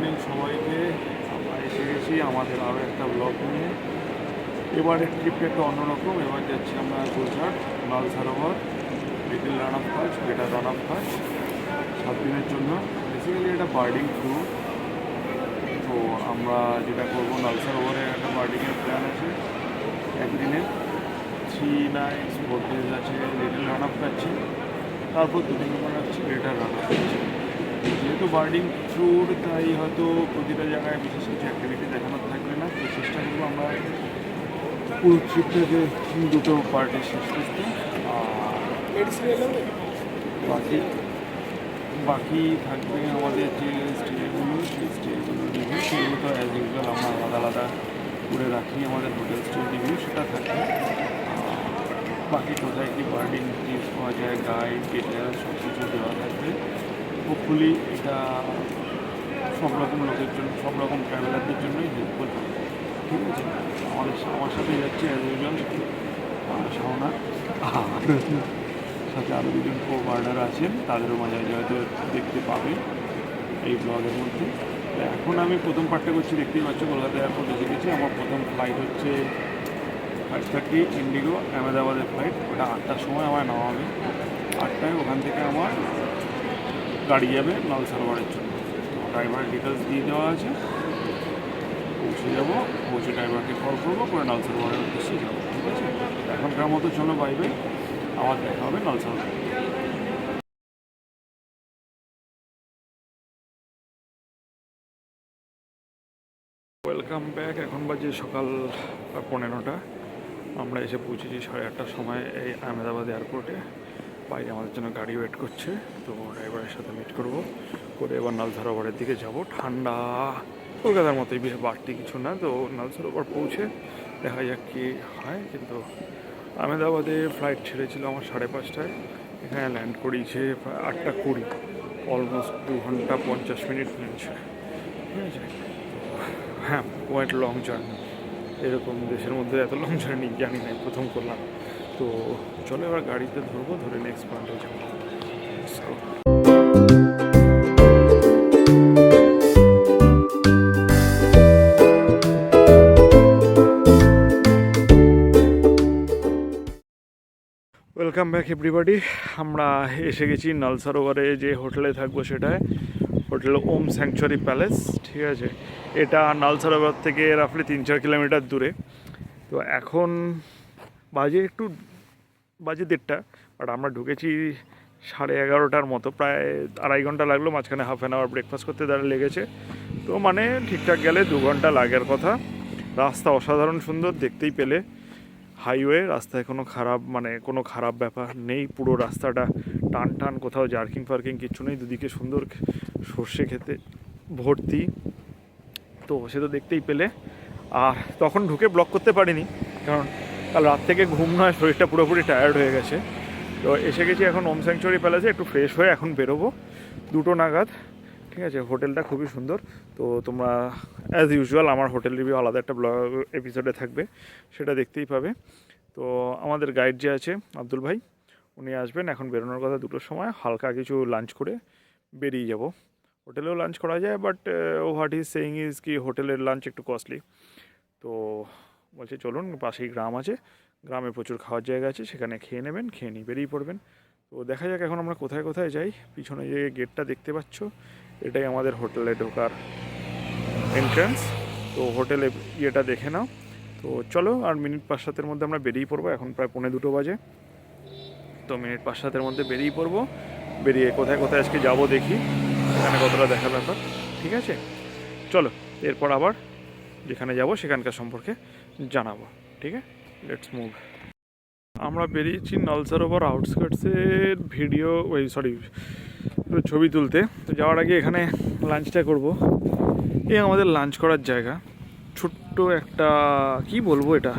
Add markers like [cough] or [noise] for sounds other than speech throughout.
Morning সবাইকে। আমরা এসে গেছি আমাদের আরও একটা ব্লগ নিয়ে। এবারের ট্রিপটা একটু অন্যরকম। এবার যাচ্ছি আমরা Gujarat Lal Sarovar little Rann of Kutch greater Rann of Kutch সাত দিনের জন্য। বেসিক্যালি এটা বার্ডিং ট্যুর তো আমরা যেটা করব লাল সারোবরে একটা বার্ডিংয়ের প্ল্যান আছে একদিনের থ্রি নাইটস ফোর ডেজ আছে লিটিল রান কাচ্ছি তারপর দুদিন আমরা হচ্ছে গ্রেটার রান অফ কাচ্ছি যেহেতু বার্ডিং ট্যুর তাই হয়তো প্রতিটা জায়গায় বিশেষ কিছু অ্যাক্টিভিটি দেখানো থাকবে না। তো চেষ্টা করব আমরা পুরো ট্রিপটাকে দুটো পার্টি শেষ করতে। বাকি বাকি থাকবে আমাদের যে স্টেগুলো সেই স্টেগুলো রিভিউ সেগুলো তো অ্যাজ ইউজুয়াল আমরা আলাদা আলাদা করে রাখি আমাদের হোটেল স্টে রিভিউ সেটা থাকবে। বাকি কোথায় কি বার্ডিং টিপস পাওয়া যায় গাইড ডিটেলস সব কিছু দেওয়া থাকবে। হোপফুলি এটা সব রকম লোকের জন্য, সব রকম ট্রাভেলারদের জন্যই হেল্পফুল হবে। ঠিক আছে? আমাদের আমার [laughs] সাথে যাচ্ছে অ্যাজ ইউজুয়াল শাওনা। সাথে আরও দুজন কো পার্টনার আছেন, তাদেরও মাঝে মাঝে হয়তো দেখতে পাবে এই ব্লগের মধ্যে। এখন আমি প্রথম পার্টটা করছি, দেখতেই পাচ্ছ, কলকাতা এয়ারপোর্ট এসে গেছি। আমার প্রথম ফ্লাইট হচ্ছে ফাইভ থার্টি ইন্ডিগো আহমেদাবাদের ফ্লাইট ওটা আটটার সময় আমার নামাবে আটটায় ওখান থেকে আমার গাড়ি যাবে লাল সারোয়ারের জন্য। ড্রাইভারের ডিটেলস দিয়ে দেওয়া আছে। পৌঁছে যাব, পৌঁছে ড্রাইভারকে কল করব, করে লাল সারোয়ারের উদ্দেশ্যে যাব, ঠিক আছে? এখনকার মতো চলো বাই বাই আবার দেখা হবে সারোয়ার ওয়েলকাম ব্যাক এখন বাজে সকাল পনেরোটা। আমরা এসে পৌঁছেছি সাড়ে আটটার সময় এই আহমেদাবাদ এয়ারপোর্টে বাইরে আমাদের জন্য গাড়ি ওয়েট করছে, তো ড্রাইভারের সাথে মিট করব। করে এবার নাল সরোবরের দিকে যাব। ঠান্ডা, কলকাতার মতোই বেশ বাড়তি কিছু না, তো নাল সরোবর পৌঁছে দেখা যাক কি হয়। কিন্তু আহমেদাবাদে ফ্লাইট ছেড়েছিল আমার সাড়ে পাঁচটায়। এখানে ল্যান্ড করিয়েছে আটটা কুড়ি অলমোস্ট দু ঘণ্টা পঞ্চাশ মিনিট নিয়েছে। ঠিক আছে? হ্যাঁ কোয়াইট লং জার্নি এরকম দেশের মধ্যে এত লং জার্নি জানি না, প্রথম করলাম। তো চলো এবার গাড়িতে ধরবো, ধরে নেক্সট পয়েন্টে যাব। ওয়েলকাম ব্যাক এভরিবাডি আমরা এসে গেছি নাল সরোবরে যে হোটেলে থাকব সেটায়। হোটেল ওম স্যাংচুয়ারি প্যালেস, ঠিক আছে? এটা নাল সরোবর থেকে রাফলি তিন চার কিলোমিটার দূরে। তো এখন বাজে একটু বাজে দেড়টা বাট আমরা ঢুকেছি সাড়ে এগারোটার মতো, প্রায় আড়াই ঘণ্টা লাগল, মাঝখানে হাফ অ্যান আওয়ার ব্রেকফাস্ট করতে দাঁড়া লেগেছে। তো মানে ঠিকঠাক গেলে দু ঘণ্টা লাগের কথা। রাস্তা অসাধারণ সুন্দর, দেখতেই পেলে। হাইওয়ে রাস্তায় কোনো খারাপ মানে কোনো খারাপ ব্যাপার নেই, পুরো রাস্তাটা টান টান, কোথাও জার্কিং ফার্কিং কিচ্ছু নেই, দুদিকে সুন্দর সর্ষে খেতে, ভর্তি। তো সে তো দেখতেই পেলে। আর তখন ঢুকে ব্লক করতে পারিনি, কারণ কাল রাত থেকে ঘুম নয়, শরীরটা পুরোপুরি টায়ার্ড হয়ে গেছে। তো এসে গেছি এখন ওম স্যাংচুয়ারি প্যালেসে একটু ফ্রেশ হয়ে এখন বেরোবো। দুটো নাগাদ, ঠিক আছে? হোটেলটা খুবই সুন্দর। তো তোমরা অ্যাজ ইউজুয়াল আমার হোটেল রিভিউ আলাদা একটা ব্লগ এপিসোডে থাকবে, সেটা দেখতেই পাবে। তো আমাদের গাইড যে আছে, আব্দুল ভাই, উনি আসবেন এখন বেরোনোর কথা দুটোর সময়, হালকা কিছু লাঞ্চ করে বেরিয়ে যাব। হোটেলেও লাঞ্চ করা যায় বাট ও হোয়াট ইজ সেইং ইজ কি, হোটেলের লাঞ্চ একটু কস্টলি তো বলছে, চলুন, পাশেই গ্রাম আছে। গ্রামে প্রচুর খাওয়ার জায়গা আছে, সেখানে খেয়ে নেবেন, খেয়ে নিয়ে বেরিয়ে পড়বেন। তো দেখা যাক এখন আমরা কোথায় কোথায় যাই। পিছনে যে গেটটা দেখতে পাচ্ছ, এটাই আমাদের হোটেলে ঢোকার এন্ট্রান্স তো হোটেলে ইয়েটা দেখে নাও। তো চলো, আর মিনিট পাঁচ সাতের মধ্যে আমরা বেরিয়ে পড়ব। এখন প্রায় পৌনে দুটো বাজে। তো মিনিট পাঁচ সাতের মধ্যে বেরিয়ে পড়ব। বেরিয়ে কোথায় কোথায় আজকে যাব দেখি। সেখানে কতটা দেখার ব্যাপার। ঠিক আছে? চলো, এরপর আবার যেখানে যাব সেখানকার সম্পর্কে। জানাব, ঠিক আছে? লেটস মুভ আমরা বেরিয়েছি নলসারোবর আউটস্কার্টসের ভিডিও, ওই সরি ছবি তুলতে। তো যাওয়ার আগে এখানে লাঞ্চটা করব। এই আমাদের লাঞ্চ করার জায়গা। ছোট্ট একটা, কি বলব এটা?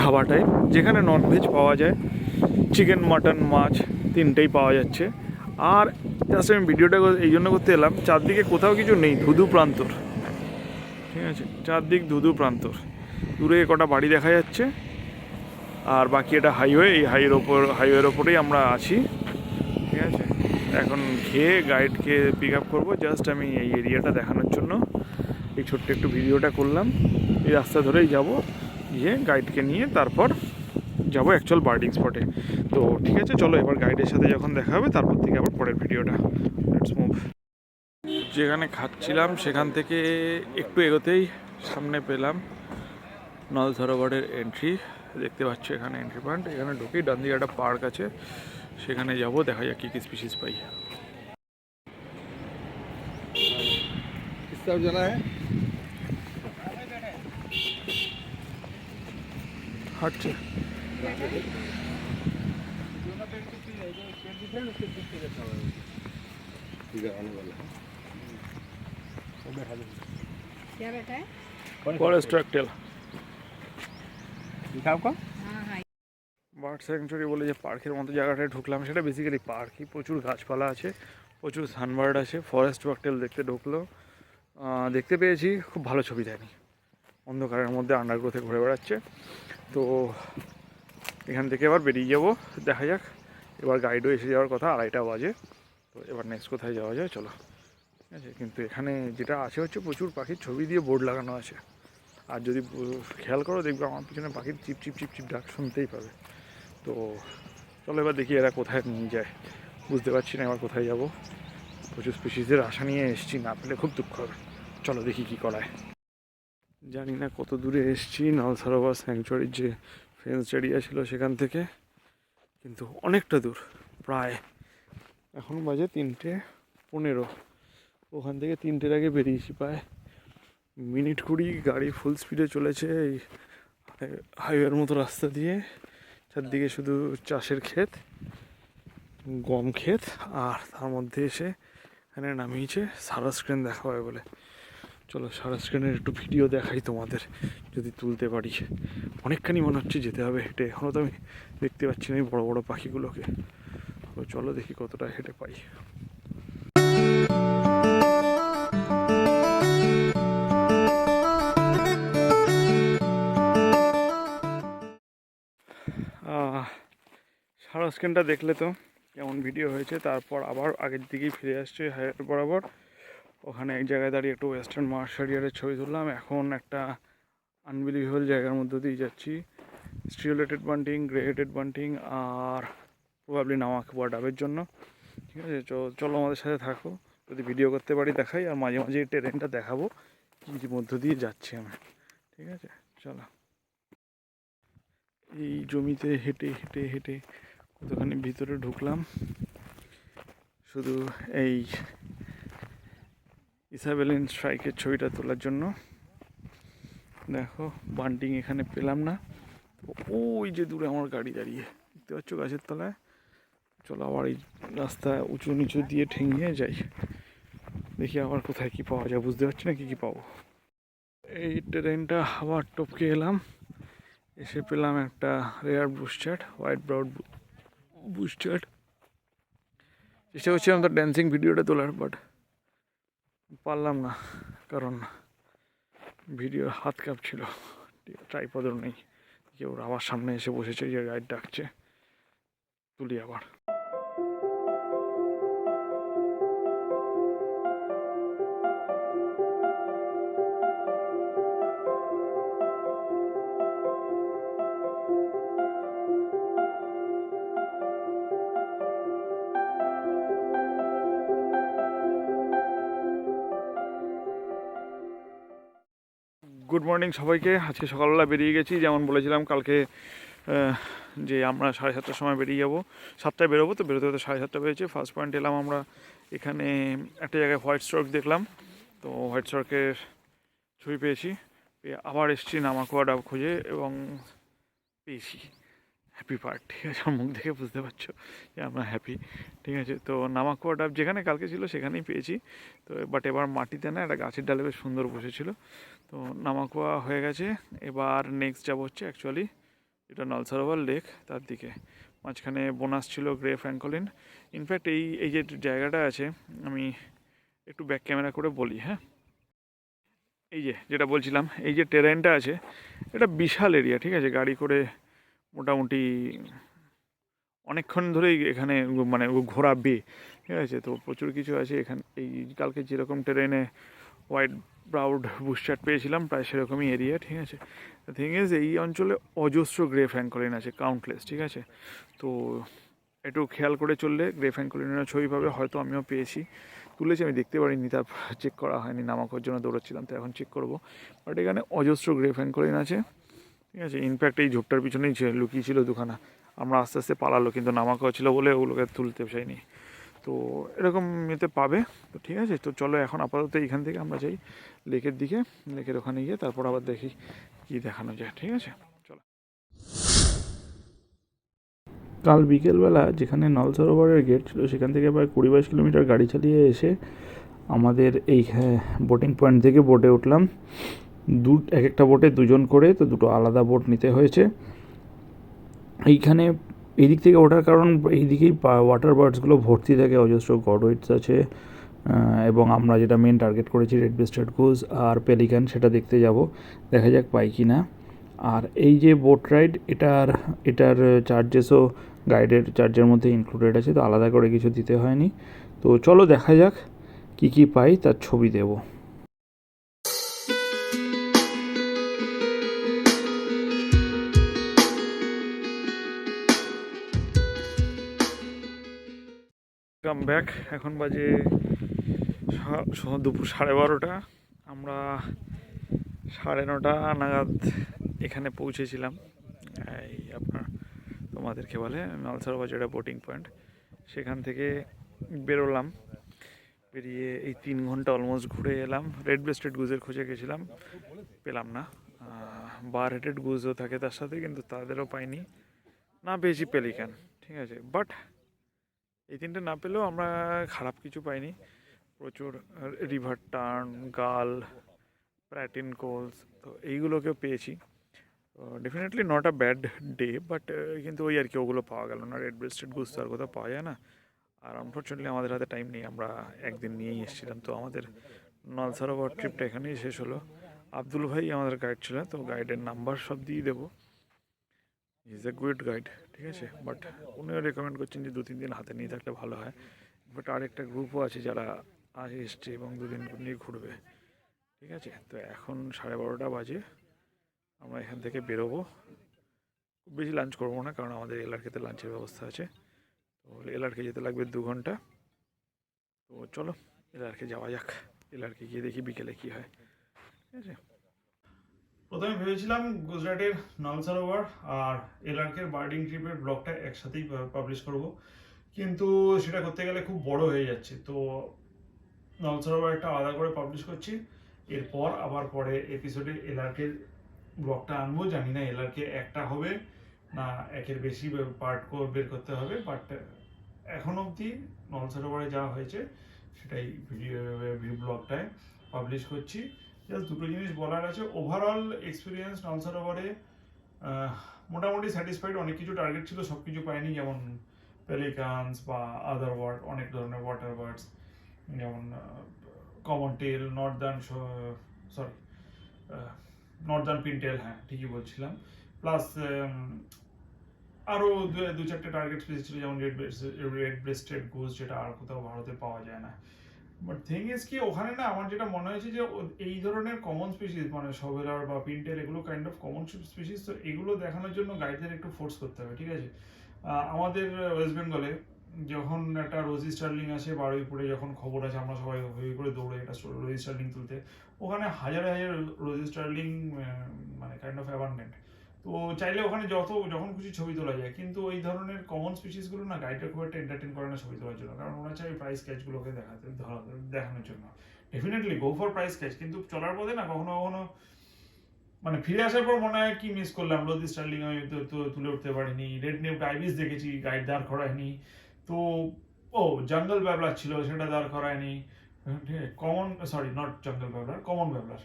ধাবা টাইপ যেখানে ননভেজ পাওয়া যায়। চিকেন মাটন মাছ, তিনটেই পাওয়া যাচ্ছে। আর জাস্ট আমি ভিডিওটা এই জন্য করতে এলাম, চারদিকে কোথাও কিছু নেই, ধুধু প্রান্তর। ঠিক আছে? চারদিক ধুধু প্রান্তর। দূরে কটা বাড়ি দেখা যাচ্ছে। আর বাকি এটা হাইওয়ে এই হাইওয়ের ওপর হাইওয়ের ওপরেই আমরা আছি। ঠিক আছে? এখন খেয়ে গাইডকে পিক আপ করব। জাস্ট আমি এই এরিয়াটা দেখানোর জন্য। এই ছোট্ট একটু ভিডিওটা করলাম। এই রাস্তা ধরেই যাব। গিয়ে গাইডকে নিয়ে তারপর যাব অ্যাকচুয়াল বার্ডিং স্পটে তো ঠিক আছে, চলো এবার গাইডের সাথে যখন দেখা হবে, তারপর থেকে আবার পরের ভিডিওটা। লেটস মুভ যেখানে খাচ্ছিলাম, সেখান থেকে একটু এগোতেই সামনে পেলাম। নল সরোবরের এন্ট্রি দেখতে পাচ্ছ এখানে এন্ট্রি পয়েন্ট এখানে ঢুকেই ডান দিকে একটা পার্ক আছে সেখানে যাব দেখা যাক কী কী স্পিসিস পাই किस तरफ जाना है হাঁটছে ठीक है आने वाला है क्या बैठा है ফরেস্ট ট্র্যাকটেল খাও খাও। বার্ড স্যাংচুরি বলে যে পার্কের মতো জায়গাটায় ঢুকলাম সেটা বেসিক্যালি পার্কই। প্রচুর গাছপালা আছে প্রচুর সানবার্ড আছে ফরেস্ট ওয়াকটেল দেখতে ঢুকলো। দেখতে পেয়েছি খুব ভালো ছবি দেয়নি। অন্ধকারের মধ্যে আন্ডারগ্রোথে ঘুরে বেড়াচ্ছে। তো এখান থেকে এবার বেরিয়ে যাব দেখা যাক। এবার গাইডও এসে যাওয়ার কথা আড়াইটা বাজে। তো এবার নেক্সট কোথায় যাওয়া যায় চলো। ঠিক আছে? কিন্তু এখানে যেটা আছে হচ্ছে প্রচুর পাখির ছবি দিয়ে বোর্ড লাগানো আছে। আর যদি খেয়াল করো দেখবে আমার পিছনে পাখির চিপ চিপ চিপ চিপ ডাক শুনতেই পাবে। তো চলো এবার দেখি এরা কোথায় নিয়ে যায়। বুঝতে পারছি না এবার কোথায় যাব। প্রচুর স্পিসিসের আশা নিয়ে এসেছি, না পেলে খুব দুঃখ হবে। চলো দেখি কি করায়। জানি না কত দূরে এসেছি নল স্যাংচুয়ারির যে ফেন্স এরিয়া ছিল সেখান থেকে। কিন্তু অনেকটা দূর, প্রায় এখন বাজে তিনটে পনেরো। ওখান থেকে তিনটের আগে বেরিয়েছি প্রায় মিনিট কুড়ি, গাড়ি ফুল স্পিডে চলেছে এই হাইওয়ের মতো রাস্তা দিয়ে। চারদিকে শুধু চাষের ক্ষেত, গম ক্ষেত, আর তার মধ্যে এসে এখানে নামিয়েছে। সারা স্ক্রিন দেখা হয় বলে। চলো সারা স্ক্রিনের একটু ভিডিও দেখাই তোমাদের, যদি তুলতে পারি। অনেকখানি মনে হচ্ছে যেতে হবে হেঁটে। এখনও তো আমি দেখতে পাচ্ছি না এই বড় বড় পাখিগুলোকে। তো চলো দেখি কতটা হেঁটে পাই। সারা স্ক্রিনটা দেখলে তো কেমন ভিডিও হয়েছে, তারপর আবার আগের দিকেই ফিরে আসছে হাইওয়ে বরাবর। ওখানে এক জায়গায় দাঁড়িয়ে একটু ওয়েস্টার্ন মার্শারিয়ারের ছবি তুললাম। এখন একটা আনবিলিভেবল জায়গার মধ্যে দিয়ে যাচ্ছি। Striolated bunting grey headed bunting আর প্রবাবলি নামাকুয়া ডাবের জন্য। ঠিক আছে চলো আমাদের সাথে থাকো। যদি ভিডিও করতে পারি দেখাই, আর মাঝে মাঝে ট্রেনটা দেখাবো। কী মধ্য দিয়ে যাচ্ছি আমি। ঠিক আছে, চলো। এই জমিতে হেঁটে হেঁটে হেঁটে কতখানি ভিতরে ঢুকলাম। শুধু এই ইসাবেলিন স্ট্রাইকের ছবিটা তোলার জন্য। দেখো, বান্টিং এখানে পেলাম না। ওই যে দূরে আমার গাড়ি দাঁড়িয়ে। দেখতে পাচ্ছ গাছের তলায়? চলো আবার এই রাস্তা উঁচু নিচু দিয়ে ঠেঙিয়ে যাই। দেখি আবার কোথায় কি পাওয়া যায়। বুঝতে পারছি না কি কি পাবো। এই ট্রেনটা আবার টপকে এলাম। এসে পেলাম একটা রেয়ার বুস্টার্ড হোয়াইট ব্রাউড বুস্টার্ড চেষ্টা করছিলাম তো ড্যান্সিং ভিডিওটা তোলার বাট পারলাম না, কারণ ভিডিও হাত কাপ কাঁপছিল। ট্রাইপদও নেই। কেউ আবার সামনে এসে বসেছে যে গাইড ডাকছে। তুলি আবার। গুড মর্নিং সবাইকে। আজকে সকালবেলা বেরিয়ে গেছি। যেমন বলেছিলাম, কালকে যে আমরা সাড়ে সাতটার সময় বেরিয়ে যাব। সাতটায় বেরোবো, তো বেরোতে হতে সাড়ে সাতটা পেয়েছে ফার্স্ট পয়েন্ট এলাম আমরা, এখানে একটা জায়গায় হোয়াইট স্ট্রোক দেখলাম। তো হোয়াইট স্ট্রোকের ছবি পেয়েছি। পেয়ে আবার এসেছি নামাকুয়া ডাব খুঁজে এবং পেয়েছি। হ্যাপি পার্ট ঠিক আছে? মুখ দেখে বুঝতে পারছ যে আমরা হ্যাপি ঠিক আছে? তো নামাকুয়া ডাব যেখানে কালকে ছিল, সেখানেই পেয়েছি। তো বাট এবার মাটিতে না, একটা গাছের ডালে বেশ সুন্দর বসেছিল। তো নামাকুয়া হয়ে গেছে। এবার নেক্সট যাব হচ্ছে অ্যাকচুয়ালি এটা নলসরোবর লেক তার দিকে। মাঝখানে বোনাস ছিল গ্রে ফ্র্যাঙ্কলিন ইনফ্যাক্ট এই এই যে জায়গাটা আছে, আমি একটু ব্যাক ক্যামেরা করে বলি হ্যাঁ? এই যে, যেটা বলছিলাম, এই যে ট্রেনটা আছে, এটা বিশাল এরিয়া ঠিক আছে? গাড়ি করে মোটামুটি অনেকক্ষণ ধরেই এখানে মানে ঘোরাবে, ঠিক আছে? তো প্রচুর কিছু আছে এখানে, এই কালকে যেরকম ট্রেনে হোয়াইট প্রাউড বুস্টার পেয়েছিলাম, প্রায় সেরকমই এরিয়া ঠিক আছে? থিং ইজ এই অঞ্চলে অজস্র গ্রে ফ্যাঙ্কলিন আছে কাউন্টলেস ঠিক আছে? তো একটু খেয়াল করে চললে গ্রে ফ্যাঙ্কলিনের ছবি পাবে, হয়তো আমিও পেয়েছি। তুলেছি, আমি দেখতে পারিনি, তার চেক করা হয়নি নামাকর জন্য দৌড়াচ্ছিলাম, তো এখন চেক করব। বাট এখানে অজস্র গ্রে ফ্যাঙ্কলিন আছে, ঠিক আছে? ইনফ্যাক্ট এই ঝোপটার পিছনেই ছিল- লুকিয়েছিল দুখানা। আমরা আস্তে আস্তে পালালো, কিন্তু নামাকা ছিল বলে ওগুলোকে তুলতে চাইনি। তো এরকম এতে পাবে। তো ঠিক আছে, তো চলো এখন আপাতত এইখান থেকে আমরা যাই লেকের দিকে। লেকের ওখানে গিয়ে তারপর আবার দেখি কি দেখানো যায়, ঠিক আছে? চলো। কাল বিকেলবেলা যেখানে নল সরোবরের গেট ছিল, সেখান থেকে প্রায় কুড়ি বাইশ কিলোমিটার গাড়ি চালিয়ে এসে আমাদের এই বোটিং পয়েন্ট থেকে বোটে উঠলাম। দু, এক একটা বোটে দুজন করে, তো দুটো আলাদা বোট নিতে হয়েছে। এইখানে এই দিক থেকে ওঠার কারণ এই দিকেই ওয়াটার বার্ডসগুলো ভর্তি থাকে, অজস্র গডওয়েটস আছে এবং আমরা যেটা মেন টার্গেট করেছি রেড বেস্টেড গুজ আর পেলিকান সেটা দেখতে যাব, দেখা যাক পাই কি না আর এই যে বোট রাইড এটার এটার চার্জেসও গাইডের চার্জের মধ্যে ইনক্লুডেড আছে, তো আলাদা করে কিছু দিতে হয়নি। তো চলো দেখা যাক কি কি পাই, তার ছবি দেবো। কাম ব্যাক এখন বাজে দুপুর সাড়ে বারোটা। আমরা সাড়ে নটা নাগাদ এখানে পৌঁছেছিলাম। এই আপনার, তোমাদেরকে বলে, নলসার বাজারে বোটিং পয়েন্ট সেখান থেকে বেরোলাম। বেরিয়ে এই তিন ঘণ্টা অলমোস্ট ঘুরে এলাম। রেড ব্রেস্টেড গুজের খোঁজে গেছিলাম। পেলাম না। বার হেডেড গুজও থাকে তার সাথে, কিন্তু তাদেরও পাইনি। না পেয়েছি পেলিকান ঠিক আছে। বাট এই তিনটে না পেলেও আমরা খারাপ কিছু পাইনি। প্রচুর রিভার টার্ন, গাল প্র্যাটিন কোলস, তো এইগুলোকেও পেয়েছি। Definitely not a bad day but কিন্তু ওই আর কি ওগুলো পাওয়া গেল না। রেড ব্রেস্টেড গুস তো আর কোথাও পাওয়া যায় না। আর আনফর্চুনেটলি আমাদের হাতে টাইম নেই, আমরা একদিন নিয়েই এসেছিলাম। তো আমাদের নলসারোবর ট্রিপটা এখানেই শেষ হলো। আব্দুল ভাই আমাদের গাইড ছিল, তো গাইডের নাম্বার সব দিয়ে দেবো। ইজ এ গুড গাইড ঠিক আছে? বাট উনিও রেকমেন্ড করছেন যে দু তিন দিন হাতে নিয়ে থাকলে ভালো হয়। বাট আরেকটা গ্রুপও আছে যারা এসছে এবং দুদিন নিয়ে ঘুরবে, ঠিক আছে? তো এখন সাড়ে বারোটা বাজে, আমরা এখান থেকে বেরোবো। খুব বেশি লাঞ্চ করব না, কারণ আমাদের এলআরকেতে লাঞ্চের ব্যবস্থা আছে। তো এলআরকে যেতে লাগবে দু ঘণ্টা। তো চলো এলআরকে যাওয়া যাক। এলআরকে গিয়ে দেখি বিকেলে কী হয়, ঠিক আছে? প্রথমে ভেবেছিলাম গুজরাটের নলসারোভার আর এলআরকের বার্ডিং ট্রিপের ব্লগটা একসাথেই পাবলিশ করব। কিন্তু সেটা করতে গেলে খুব বড় হয়ে যাচ্ছে। তো নলসারোভার একটা আলাদা করে পাবলিশ করছি। এরপর আবার পরে এপিসোডে এলআরকের ব্লগটা আনব। জানি না এলআরকে একটা হবে না একের বেশি পার্ট বের করতে হবে। বাট এখন অবধি নলসারোভারে যা হয়েছে সেটাই ভিডিও ব্লগটায় পাবলিশ করছি। জাস্ট দুটো জিনিস বলার আছে। ওভারঅল এক্সপিরিয়েন্স নলসার ওভারে মোটামুটি স্যাটিসফাইড অনেক কিছু টার্গেট ছিল সব কিছু পাইনি, যেমন পেলিকানস বা আদার ওয়ার্ড অনেক ধরনের ওয়াটার বার্ডস যেমন common teal northern sorry northern pintail হ্যাঁ ঠিকই বলছিলাম। প্লাস আরও দু চারটে টার্গেট স্পেস ছিল যেমন রেড রেড ব্রেস্টেড গোস যেটা আর কোথাও ভারতে পাওয়া যায় না। বাট থিং ইজ কি, ওখানে না আমার যেটা মনে হয়েছে যে এই ধরনের কমন স্পিসিস মানে সবেলার বা পিন্টেল এগুলো কাইন্ড অফ কমন স্পিসিস তো এগুলো দেখানোর জন্য গাইডদের একটু ফোর্স করতে হবে, ঠিক আছে? আমাদের ওয়েস্ট বেঙ্গলে যখন একটা রোজি স্টার্লিং আসে, বারুইপুরে যখন খবর আছে, আমরা সবাই করে দৌড়ে একটা রোজি স্টার্লিং তুলতে, ওখানে হাজার হাজার রোজি স্টার্লিং মানে কাইন্ড অফ অ্যাবান্ডেন্ট তো চাইলে ওখানে যত, যখন খুশি ছবি তোলা যায়। কিন্তু ওই ধরনের কমন স্পিসিসগুলো না গাইডের খুব একটা এন্টারটেন করে না ছবি তোলার জন্য। কারণ ওরা চাই প্রাইস ক্যাচগুলোকে দেখাতে দেখানোর জন্য। Definitely go for prize catch কিন্তু চলার পথে না কখনো কখনো মানে ফিরে আসার পর মনে হয় কি মিস করলাম, রোদি স্টার্লিং আমি তো- তুলে উঠতে পারিনি রেড নেপ ডাইভিস দেখেছি, গাইড দাঁড় করায়নি। তো, ও জঙ্গল ব্যাবলার ছিল, সেটা দাঁড় করায়নি। Common sorry not jungle babbler common babbler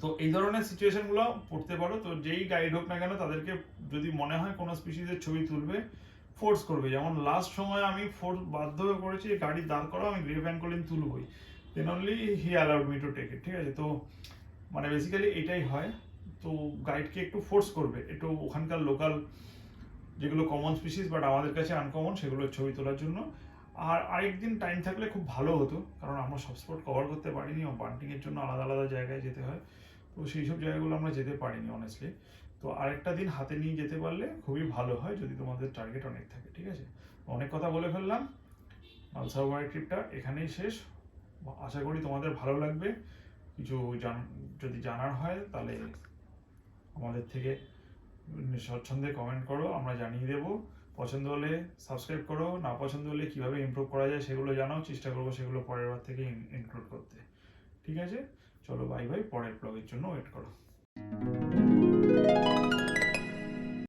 তো এই ধরনের সিচুয়েশনগুলো পড়তে পারো। তো যেই গাইড হোক না কেন, তাদেরকে যদি মনে হয় কোনো স্পিসিসের ছবি তুলবে ফোর্স করবে। যেমন লাস্ট সময় আমি ফোর্স বাধ্য হয়ে পড়েছি গাড়ি দাঁড় করো আমি গ্রেভ অ্যাঙ্কলিন তুলবই। Then only he allowed me to take it ঠিক আছে? তো মানে বেসিক্যালি এটাই হয়। তো গাইডকে একটু ফোর্স করবে। একটু ওখানকার লোকাল যেগুলো কমন স্পিসিস বাট আমাদের কাছে আনকমন সেগুলোর ছবি তোলার জন্য। আর আরেকদিন টাইম থাকলে খুব ভালো হতো, কারণ আমরা সব স্পট কভার করতে পারিনি ও বান্টিংয়ের জন্য আলাদা আলাদা জায়গায় যেতে হয়। তো সেই সব জায়গাগুলো আমরা যেতে পারিনি অনেস্টলি তো আরেকটা দিন হাতে নিয়ে যেতে পারলে খুবই ভালো হয় যদি তোমাদের টার্গেট অনেক থাকে, ঠিক আছে? অনেক কথা বলে ফেললাম। মালসাওয়ার ট্রিপটা এখানেই শেষ। আশা করি তোমাদের ভালো লাগবে। কিছু জান, যদি জানার হয় তাহলে আমাদের থেকে স্বচ্ছন্দে কমেন্ট করো, আমরা জানিয়ে দেবো। পছন্দ হলে সাবস্ক্রাইব করো, না পছন্দ হলে কীভাবে ইমপ্রুভ করা যায় সেগুলো জানাও, চেষ্টা করব সেগুলো পরের বার থেকে ইনক্লুড করতে। ঠিক আছে? চলো বাই বাই পরের ব্লগের জন্য ওয়েট করো।